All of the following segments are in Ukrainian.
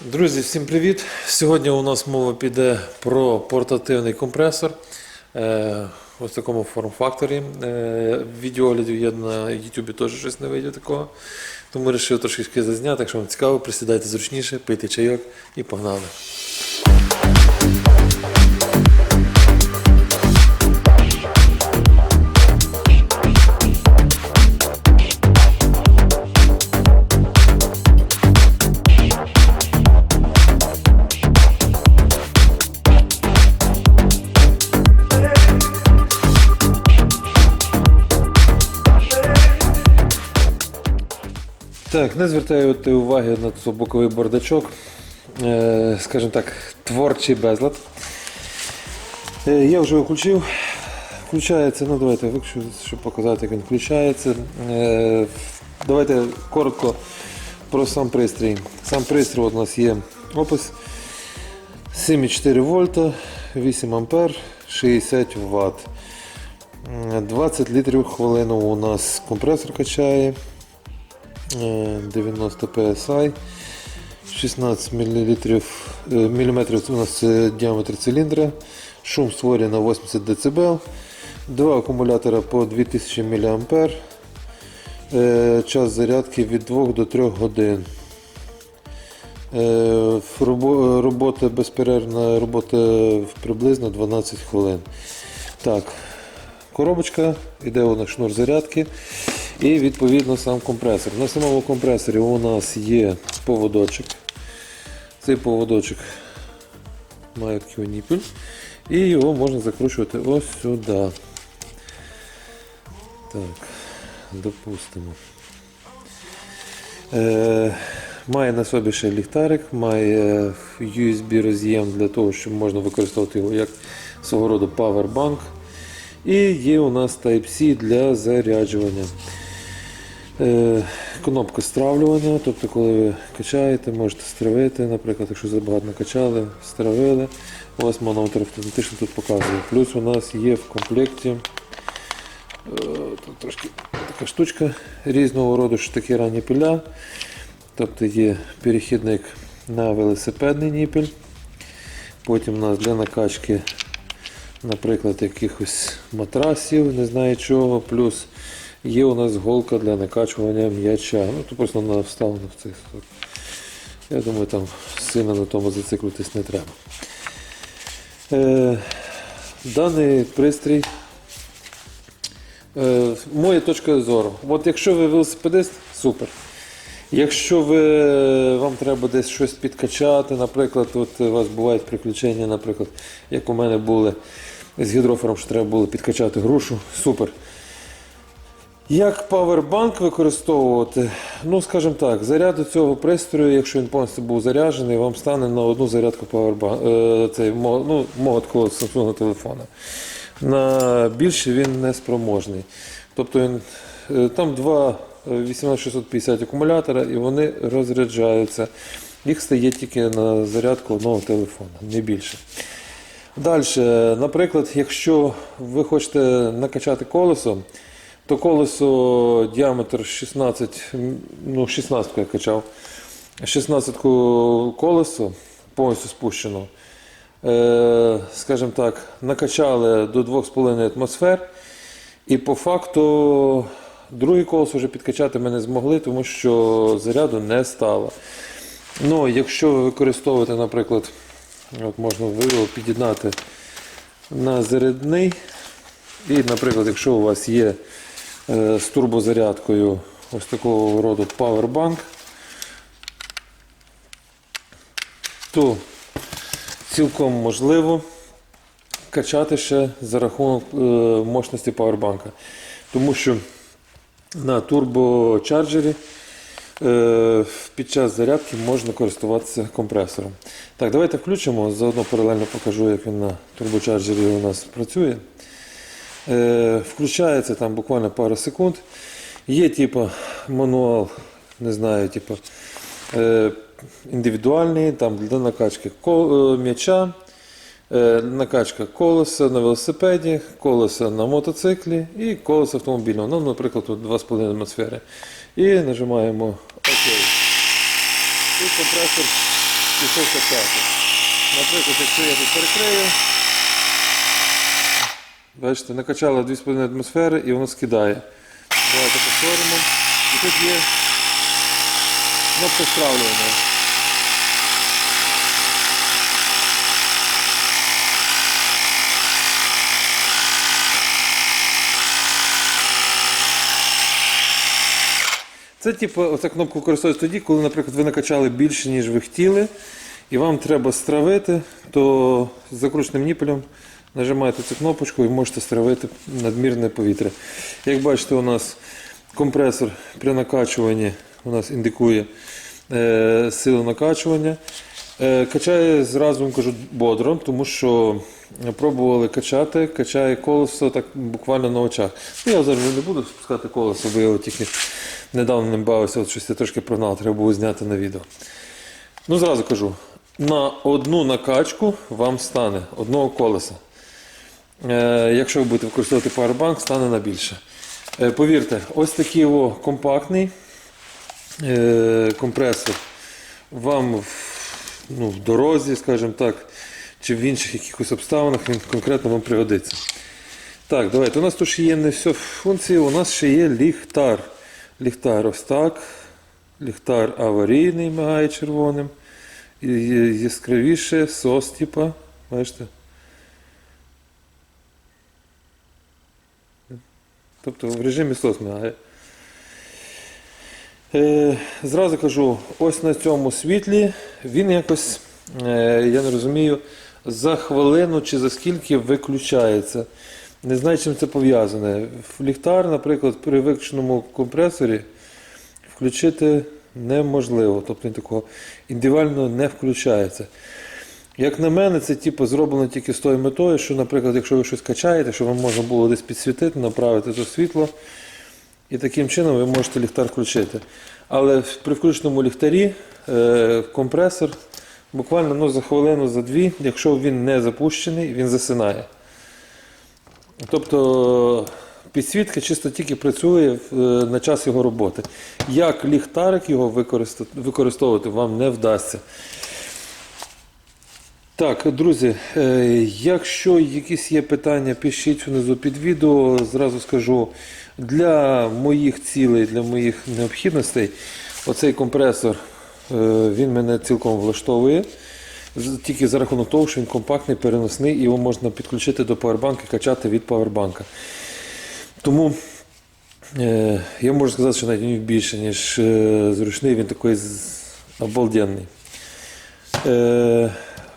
Друзі, всім привіт! Сьогодні у нас мова піде про портативний компресор. Е, ось такому форм-факторі. Е, відеоглядів я на YouTube теж щось не вийде такого. Тому вирішив трошки зазняти. Якщо вам цікаво, присідайте зручніше, пийте чайок і погнали. Так, не звертайте уваги на боковий бардачок. Е, скажімо так, творчий безлад. Е, я вже включив. Включається, ну давайте виключу, щоб показати, як він включається. Е, давайте коротко про сам пристрій. Сам пристрій у нас є опис 7,4 вольта, 8 ампер, 60 Вт. 20 літрів хвилину у нас компресор качає. Е, 90 PSI, 16 мл, міліметрів у нас діаметр циліндра, шум створює на 80 дБ, два акумулятора по 2000 мА, Е, час зарядки від 2 до 3 годин. Е, Робота безперервна робота приблизно 12 хвилин. Так, коробочка, у нас шнур зарядки. І відповідно сам компресор. На самому компресорі у нас є поводочок. Цей поводочок має такий ніпель. І його можна закручувати ось сюди. Так, допустимо. Е, має на собі ще ліхтарик, має USB роз'єм для того, щоб можна використовувати його як свого роду павербанк. І є у нас Type-C для заряджування. Е, кнопка стравлювання, тобто коли ви качаєте, можете стравити, наприклад, якщо забагато накачали, стравили, у вас автоматично тут показує. Плюс у нас є в комплекті е, тут трошки така штучка різного роду, що такі ранні пиля. Тобто є перехідник на велосипедний ніпель. Потім у нас для накачки, наприклад, якихось матрасів, не знаю чого, плюс Є у нас голка для накачування м'яча. Ну, то просто вона вставлена в сок. Я думаю, там сильно на тому зациклитись не треба. Е, даний пристрій. Е, моя точка зору. От якщо ви велосипедист, супер. Якщо ви, вам треба десь щось підкачати, наприклад, от у вас бувають приключення, наприклад, як у мене були з гідрофором, що треба було підкачати грушу, супер. Як павербанк використовувати? Ну, скажімо так, заряд до цього пристрою, якщо він повністю був заряджений, вам стане на одну зарядку павербанк, е, цей, ну, мого Samsung телефона. На більше він не спроможний. Тобто він, е, там два е, 18650 акумулятора і вони розряджаються. Їх стає тільки на зарядку одного телефона, не більше. Далі, наприклад, якщо ви хочете накачати колесо, то колесо діаметр 16, ну 16 я качав. 16 колесо повністю спущено. Е, скажімо так, накачали до 2,5 атмосфер. І по факту друге колесо вже підкачати ми не змогли, тому що заряду не стало. Ну, якщо ви використовуєте, наприклад, от можна його під'єднати на зарядний. І, наприклад, якщо у вас є з турбозарядкою ось такого роду Powerbank, то цілком можливо качати ще за рахунок е, мощності Powerbank. Тому що на турбочарджері е, під час зарядки можна користуватися компресором. Так, давайте включимо, заодно паралельно покажу, як він на турбочарджері у нас працює. Е, включається там буквально пару секунд. Є типу мануал, не знаю, типу, е, індивідуальний там для накачки е, м'яча, накачка колеса на велосипеді, колеса на мотоциклі і колеса автомобільного. Ну, наприклад, тут 2,5 атмосфери. І нажимаємо ОК. І компресор пішов качати. Наприклад, якщо я тут перекрию, бачите, накачало 2,5 атмосфери і воно скидає. Давайте повторимо. І тут є кнопка стравлювання. Це типу, оця кнопка використовується тоді, коли, наприклад, ви накачали більше, ніж ви хотіли, і вам треба стравити, то з закрученим ніпелем нажимаєте цю кнопочку і можете стравити надмірне повітря. Як бачите, у нас компресор при накачуванні у нас індикує е, силу накачування. Е, качає зразу вам кажу бодро, тому що пробували качати, качає колесо так буквально на очах. Ну, я зараз не буду спускати колесо, бо я його тільки недавно ним бавився, от щось я трошки прогнав, треба було зняти на відео. Ну, зразу кажу, на одну накачку вам стане одного колеса. Е, якщо ви будете використовувати Powerbank, стане на більше. Е, повірте, ось такий о, компактний е, компресор вам в, ну, в дорозі, скажімо так, чи в інших якихось обставинах він конкретно вам пригодиться. Так, давайте. У нас тут ще є не все функції, у нас ще є ліхтар. Ліхтар ось так. Ліхтар аварійний мигає червоним. І яскравіше, сос, типа. Бачите? Тобто в режимі сос. Е, зразу кажу, ось на цьому світлі він якось, е, я не розумію, за хвилину чи за скільки виключається. Не знаю, чим це пов'язане. Ліхтар, наприклад, при виключеному компресорі включити неможливо. Тобто він такого індивідуально не включається. Як на мене, це типу, зроблено тільки з тою метою, що, наприклад, якщо ви щось качаєте, щоб вам можна було десь підсвітити, направити то світло, і таким чином ви можете ліхтар включити. Але при включеному ліхтарі е, компресор буквально ну, за хвилину, за дві, якщо він не запущений, він засинає. Тобто підсвітка чисто тільки працює е, на час його роботи. Як ліхтарик його використовувати вам не вдасться. Так, друзі, е, якщо якісь є питання, пишіть внизу під відео. Зразу скажу, для моїх цілей, для моїх необхідностей, оцей компресор е, він мене цілком влаштовує. Тільки за рахунок того, що він компактний, переносний, його можна підключити до павербанка і качати від павербанка. Тому е, я можу сказати, що навіть більше, ніж зручний, він такий обалденний.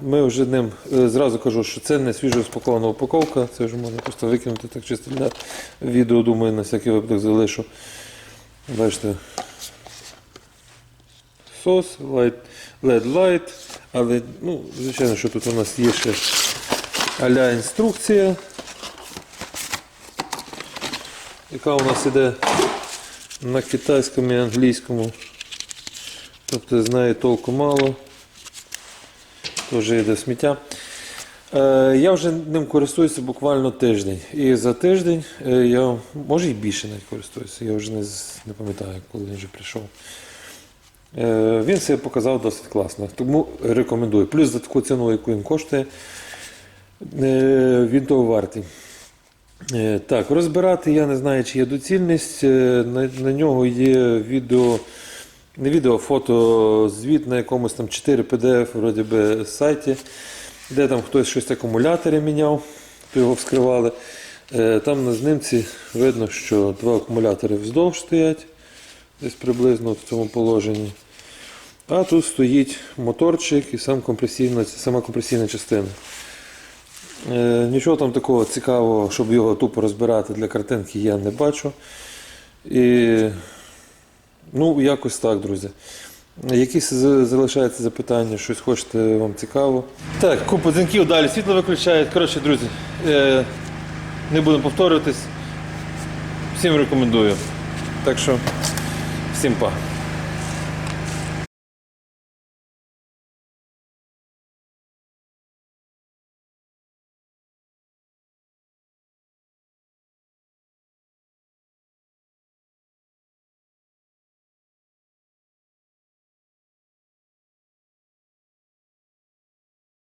Ми вже ним е, зразу кажу, що це не свіжо спакована упаковка, це вже можна просто викинути так чисто для відео, думаю, на всякий випадок залишу. Бачите. Сос, LED light, але ну, звичайно, що тут у нас є ще аля інструкція, яка у нас іде на китайському і англійському. Тобто з неї толку мало. Теж йде сміття. Е, я вже ним користуюся буквально тиждень. І за тиждень е, я може і більше навіть користуюся. Я вже не, не пам'ятаю, коли він вже прийшов. Е, він себе показав досить класно. Тому рекомендую. Плюс за таку ціну, яку він коштує, він того вартий. Так, розбирати я не знаю, чи є доцільність. На, на нього є відео, не відео, фото, звіт на якомусь там 4 PDF вроді би, сайті, де там хтось щось акумулятори міняв, то його вскривали. Е, Там на знимці видно, що два акумулятори вздовж стоять, десь приблизно в цьому положенні. А тут стоїть моторчик і сам компресійна, сама компресійна частина. Е, Нічого там такого цікавого, щоб його тупо розбирати для картинки, я не бачу. І, ну, якось так, друзі. Якісь залишаються запитання, щось хочете вам цікаво. Так, купа дзвінків, далі світло виключають. Коротше, друзі, е, не будемо повторюватись. Всім рекомендую. Так що, всім па.